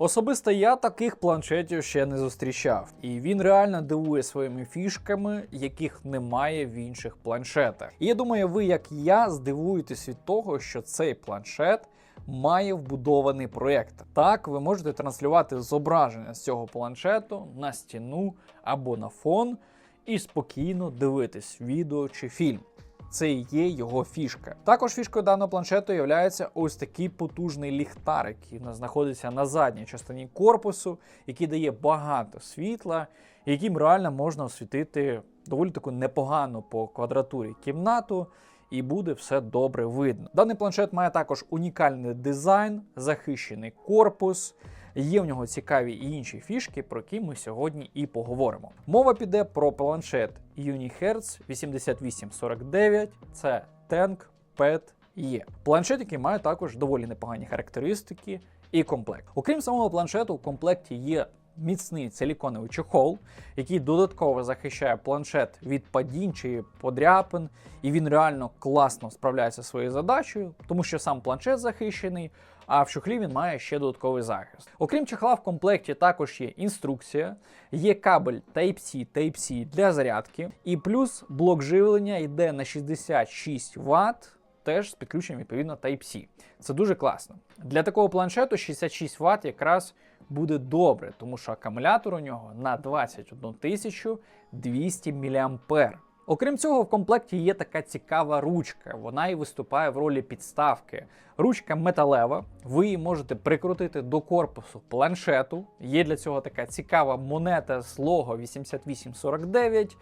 Особисто я таких планшетів ще не зустрічав, і він реально дивує своїми фішками, яких немає в інших планшетах. І я думаю, ви, як я, здивуєтесь від того, що цей планшет має вбудований проєктор. Так, ви можете транслювати зображення з цього планшету на стіну або на фон і спокійно дивитись відео чи фільм. Це і є його фішка. Також фішкою даного планшету є ось такий потужний ліхтарик, який знаходиться на задній частині корпусу, який дає багато світла, яким реально можна освітити доволі таку непогану по квадратурі кімнату. І буде все добре видно. Даний планшет має також унікальний дизайн, захищений корпус. Є в нього цікаві і інші фішки, про які ми сьогодні і поговоримо. Мова піде про планшет Unihertz 8849, це Tank Pad E. Планшет, який має також доволі непогані характеристики і комплект. Окрім самого планшету, в комплекті є міцний силіконовий чохол, який додатково захищає планшет від падінь чи подряпин, і він реально класно справляється зі своєю задачею, тому що сам планшет захищений. А в чохлі він має ще додатковий захист. Окрім чохла, в комплекті також є інструкція, є кабель Type-C, Type-C для зарядки, і плюс блок живлення йде на 66 Вт, теж з підключенням відповідно Type-C. Це дуже класно. Для такого планшету 66 Вт якраз буде добре, тому що акумулятор у нього на 21 200 мА. Окрім цього, в комплекті є така цікава ручка. Вона і виступає в ролі підставки. Ручка металева, ви її можете прикрутити до корпусу планшету. Є для цього така цікава монета з лого 8849.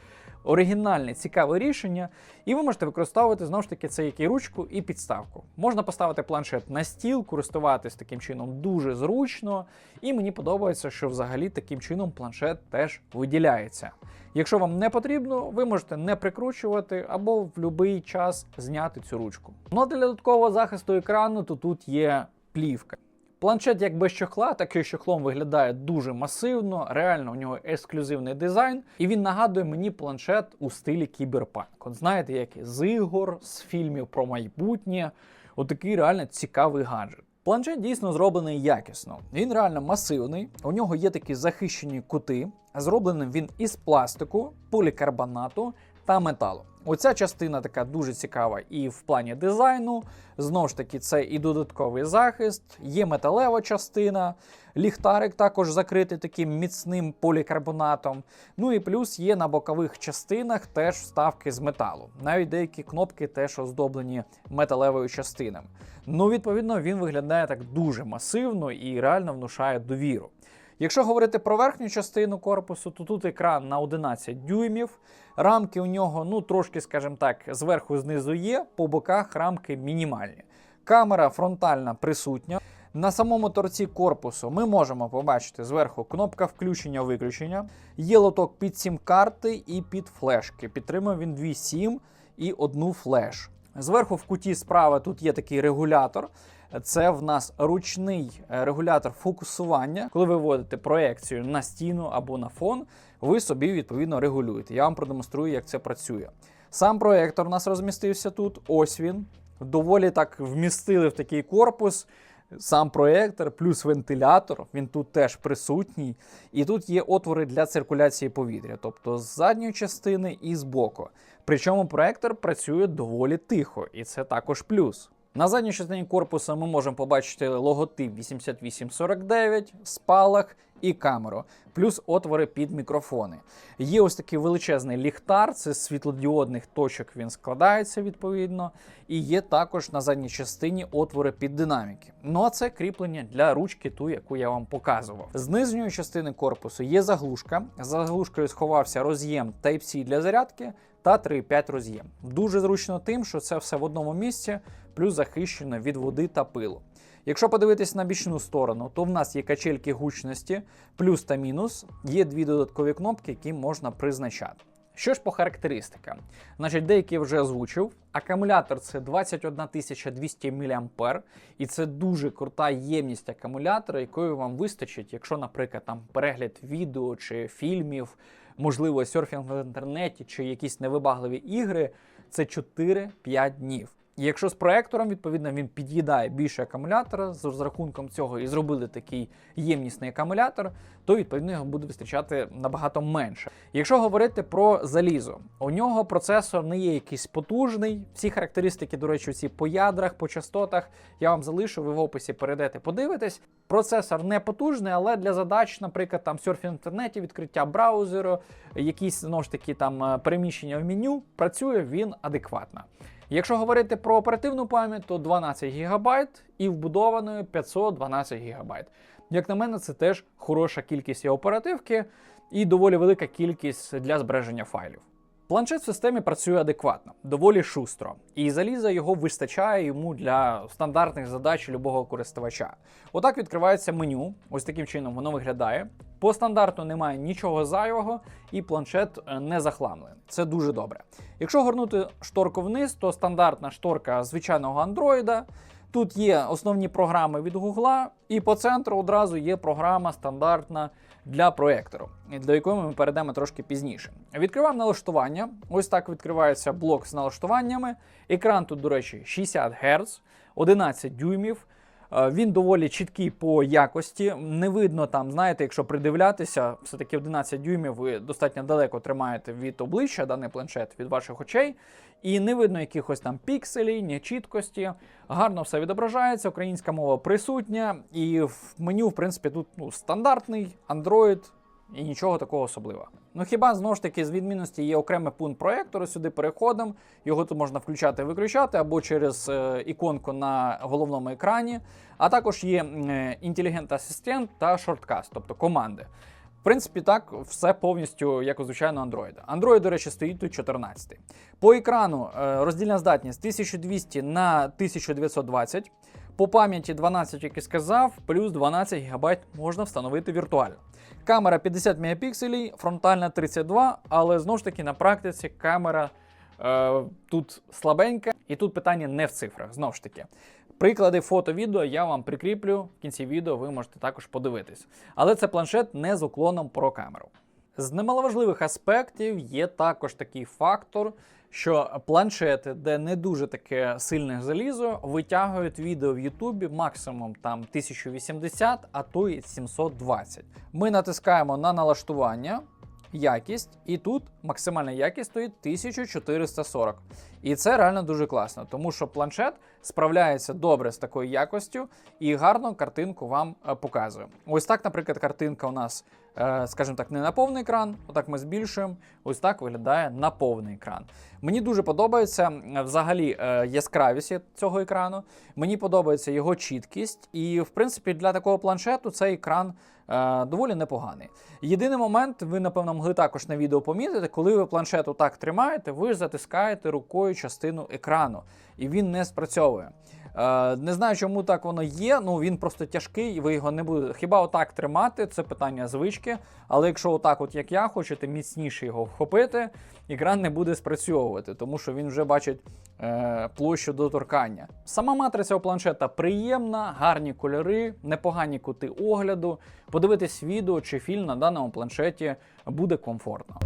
Оригінальне цікаве рішення, і ви можете використовувати знову ж таки це як і ручку і підставку. Можна поставити планшет на стіл, користуватись таким чином дуже зручно, і мені подобається, що взагалі таким чином планшет теж виділяється. Якщо вам не потрібно, ви можете не прикручувати або в будь-який час зняти цю ручку. Ну а для додаткового захисту екрану, то тут є плівка. Планшет як без чохла, так і з чохлом виглядає дуже масивно, реально у нього ексклюзивний дизайн, і він нагадує мені планшет у стилі кіберпанк. От знаєте, як з ігор, з фільмів про майбутнє. Отакий реально цікавий гаджет. Планшет дійсно зроблений якісно. Він реально масивний. У нього є такі захищені кути. Зроблений він із пластику, полікарбонату та металу. Оця частина така дуже цікава і в плані дизайну. Знову ж таки, це і додатковий захист, є металева частина, ліхтарик також закритий таким міцним полікарбонатом. Ну і плюс є на бокових частинах теж вставки з металу. Навіть деякі кнопки теж оздоблені металевою частинами. Ну, відповідно, він виглядає так дуже масивно і реально внушає довіру. Якщо говорити про верхню частину корпусу, то тут екран на 11 дюймів. Рамки у нього, ну трошки, скажімо так, зверху знизу є, по боках рамки мінімальні. Камера фронтальна присутня. На самому торці корпусу ми можемо побачити зверху кнопка включення-виключення. Є лоток під сім карти і під флешки. Підтримує він дві сім і одну флеш. Зверху в куті справа тут є такий регулятор. Це в нас ручний е, регулятор фокусування. Коли ви вводите проекцію на стіну або на фон, ви собі відповідно регулюєте. Я вам продемонструю, як це працює. Сам проектор у нас розмістився тут. Ось він. Доволі так вмістили в такий корпус. Сам проектор, плюс вентилятор, він тут теж присутній. І тут є отвори для циркуляції повітря, тобто з задньої частини і з боку. Причому проектор працює доволі тихо, і це також плюс. На задній частині корпусу ми можемо побачити логотип 8849, спалах і камеру, плюс отвори під мікрофони. Є ось такий величезний ліхтар, це з світлодіодних точок він складається відповідно. І є також на задній частині отвори під динаміки. Ну а це кріплення для ручки, ту, яку я вам показував. З нижньої частини корпусу є заглушка. За заглушкою сховався роз'єм Type-C для зарядки та 3,5 роз'єм. Дуже зручно тим, що це все в одному місці, плюс захищено від води та пилу. Якщо подивитись на бічну сторону, то в нас є качельки гучності, плюс та мінус, є дві додаткові кнопки, які можна призначати. Що ж по характеристикам? Значить, деякі вже озвучив. Акумулятор це 21 200 мА, і це дуже крута ємність акумулятора, якої вам вистачить, якщо, наприклад, там перегляд відео чи фільмів, можливо, серфінг в інтернеті чи якісь невибагливі ігри. Це 4-5 днів. І якщо з проектором, відповідно, він під'їдає більше акумулятора з розрахунком цього і зробили такий ємнісний акумулятор, то відповідно його буде вистачати набагато менше. Якщо говорити про залізо, у нього процесор не є якийсь потужний. Всі характеристики, до речі, ці по ядрах, по частотах я вам залишу, ви в описі перейдете, подивитесь. Процесор не потужний, але для задач, наприклад, там серфінг в інтернеті, відкриття браузеру, якісь знову ж таки там е, переміщення в меню, працює він адекватно. Якщо говорити про оперативну пам'ять, то 12 ГБ і вбудованою 512 ГБ. Як на мене, це теж хороша кількість і оперативки і доволі велика кількість для збереження файлів. Планшет в системі працює адекватно, доволі шустро, і заліза його вистачає йому для стандартних задач любого користувача. Отак відкривається меню. Ось таким чином воно виглядає. По стандарту немає нічого зайвого, і планшет е, не захламлений. Це дуже добре. Якщо горнути шторку вниз, то стандартна шторка звичайного андроїда. Тут є основні програми від Гугла, і по центру одразу є програма стандартна для проектору, до якої ми перейдемо трошки пізніше. Відкриваємо налаштування. Ось так відкривається блок з налаштуваннями. Екран тут, до речі, 60 Гц, 11 дюймів. Е, Він доволі чіткий по якості. Не видно там, знаєте, якщо придивлятися, все-таки 11 дюймів ви достатньо далеко тримаєте від обличчя даний планшет від ваших очей. І не видно якихось там пікселей, нечіткості. Гарно все відображається, українська мова присутня, і в меню, в принципі, тут ну, стандартний Android і нічого такого особливого. Ну хіба знову ж таки з відмінності є окремий пункт проєктору, сюди переходимо, його тут можна включати і виключати або через е, іконку на головному екрані. А також є е, інтелігент асистент та шорткаст, тобто команди. В принципі, так, все повністю як у звичайного Android. Android, до речі, стоїть тут 14. По екрану е, роздільна здатність 1200 на 1920. По пам'яті 12, як і сказав, плюс 12 ГБ можна встановити віртуально. Камера 50 мегапікселів, фронтальна 32, але знову ж таки на практиці камера е, тут слабенька, і тут питання не в цифрах. Знову ж таки. Приклади фото-відео я вам прикріплю в кінці відео, ви можете також подивитись. Але це планшет не з уклоном про камеру. З немаловажливих аспектів є також такий фактор, що планшети, де не дуже таке сильне залізо, витягують відео в Ютубі максимум там 1080, а то й 720. Ми натискаємо на налаштування. Якість, і тут максимальна якість стоїть 1440. І це реально дуже класно, тому що планшет справляється добре з такою якостю і гарну картинку вам е, показує. Ось так, наприклад, картинка у нас, скажімо так, не на повний екран. Отак ми збільшуємо. Ось так виглядає на повний екран. Мені дуже подобається е, взагалі е, яскравість цього екрану. Мені подобається його чіткість, і в принципі для такого планшету цей екран. Е, доволі непоганий. Єдиний момент, ви, напевно, могли також на відео помітити, коли ви планшет так тримаєте, ви затискаєте рукою частину екрану, і він не спрацьовує. Е, не знаю, чому так воно є. Ну він просто тяжкий, ви його не будете. Хіба отак тримати? Це питання звички. Але якщо отак, от як я, хочете міцніше його вхопити, екран не буде спрацьовувати, тому що він вже бачить е, площу доторкання. Сама матриця у планшета приємна, гарні кольори, непогані кути огляду. Подивитись відео чи фільм на даному планшеті буде комфортно.